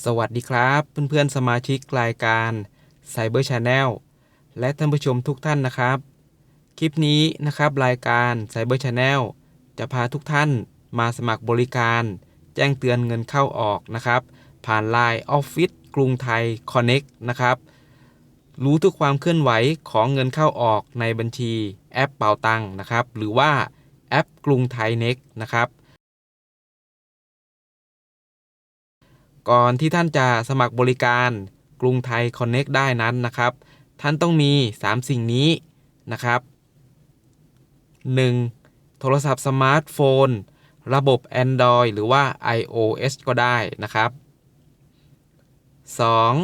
สวัสดีครับ เพื่อนๆสมาชิกรายการ Cyber Channel และท่านผู้ชมทุกท่านนะครับ คลิปนี้นะครับรายการ Cyber Channel จะพาทุกท่านมาสมัครบริการ แจ้งเตือนเงินเข้าออกนะครับ ผ่าน Line Office กรุงไทย Connect นะครับ รู้ทุกความเคลื่อนไหวของเงินเข้าออกในบัญชีแอปเป่าตังนะครับ หรือว่าแอปกรุงไทย Next นะครับ ก่อนที่ท่านจะสมัครบริการกรุงไทย Connect ได้นั้นนะครับ ท่านต้องมี 3 สิ่งนี้นะครับ 1. โทรศัพท์สมาร์ทโฟน ระบบ Android หรือว่า iOS ก็ได้นะครับ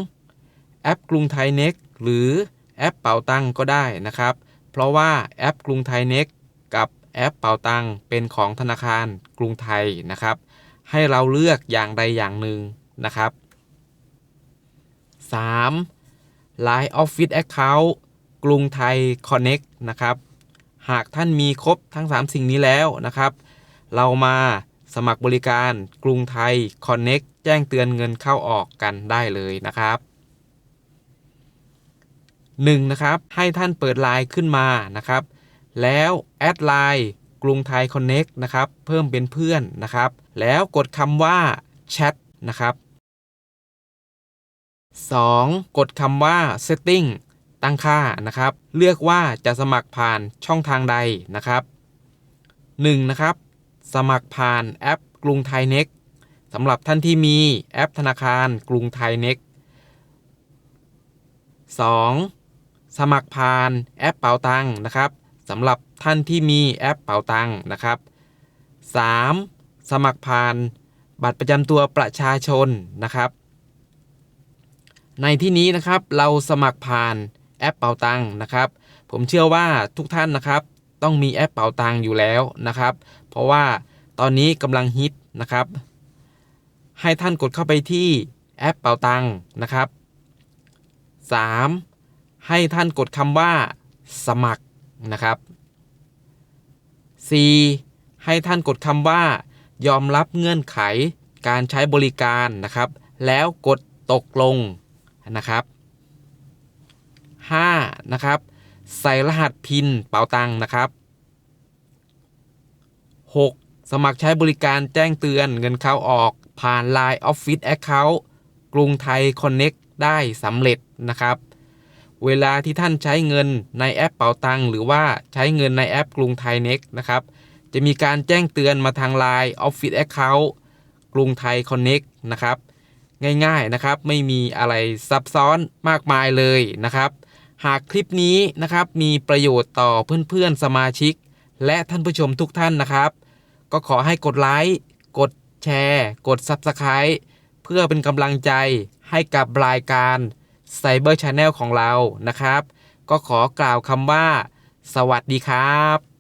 2. แอปกรุงไทย Next หรือแอปเป่าตังก็ได้นะครับ เพราะว่าแอปกรุงไทย Next กับแอปเป่าตังเป็นของธนาคารกรุงไทยนะครับ ให้เราเลือกอย่างใดอย่างหนึ่ง นะครับ 3. Line Office Account กรุงไทย Connect นะครับ หากท่านมีครบทั้ง 3 สิ่งนี้แล้วนะครับ เรามาสมัครบริการกรุงไทย Connect แจ้งเตือนเงินเข้าออกกันได้เลยนะครับ 1. นะครับให้ท่านเปิดไลน์ขึ้นมานะครับ แล้วแอดไลน์กรุงไทย Connect นะครับ เพิ่มเป็นเพื่อนนะครับ แล้วกดคำว่าแชทนะครับ 2. กดคำว่า setting ตั้งค่านะครับ เลือกว่าจะสมัครผ่านช่องทางใดนะครับ 1. นะครับ สมัครผ่านแอปกรุงไทย Next สำหรับท่านที่มีแอปธนาคารกรุงไทย Next 2. สมัครผ่านแอปเป๋าตังนะครับสำหรับท่านที่มีแอปเป๋าตังนะครับ 3. สมัครผ่านบัตรประจำตัวประชาชนนะครับ ในที่นี้นะครับเราสมัครผ่านแอปเป๋าตังนะครับ ผมเชื่อว่าทุกท่านนะครับ ต้องมีแอปเป๋าตังอยู่แล้วนะครับ เพราะว่าตอนนี้กำลังฮิตนะครับ ให้ท่านกดเข้าไปที่แอปเป๋าตังนะครับ 3. ให้ท่านกดคำว่า สมัครนะครับ 4. ให้ท่านกดคำว่า ยอมรับเงื่อนไขการใช้บริการนะครับ แล้วกดตกลง นะครับ 5. นะครับ ใส่รหัสพินเป๋าตังนะครับ 6. สมัครใช้บริการแจ้งเตือนเงินเข้าออกผ่าน Line Office Account กรุงไทย Connect ได้สำเร็จนะครับ เวลาที่ท่านใช้เงินในแอปเป๋าตังหรือว่าใช้เงินในแอปกรุงไทย Next นะครับ จะมีการแจ้งเตือนมาทาง Line Office Account กรุงไทย Connect นะครับ ง่ายๆนะครับ ไม่มีอะไรซับซ้อนมากมายเลยนะครับ หากคลิปนี้นะครับมีประโยชน์ต่อเพื่อนๆสมาชิก และท่านผู้ชมทุกท่านนะครับ ก็ขอให้กดไลค์กดแชร์ กด Subscribe เพื่อเป็นกำลังใจให้กับรายการ Cyber Channel ของเรานะครับ ก็ขอกล่าวคำว่า สวัสดีครับ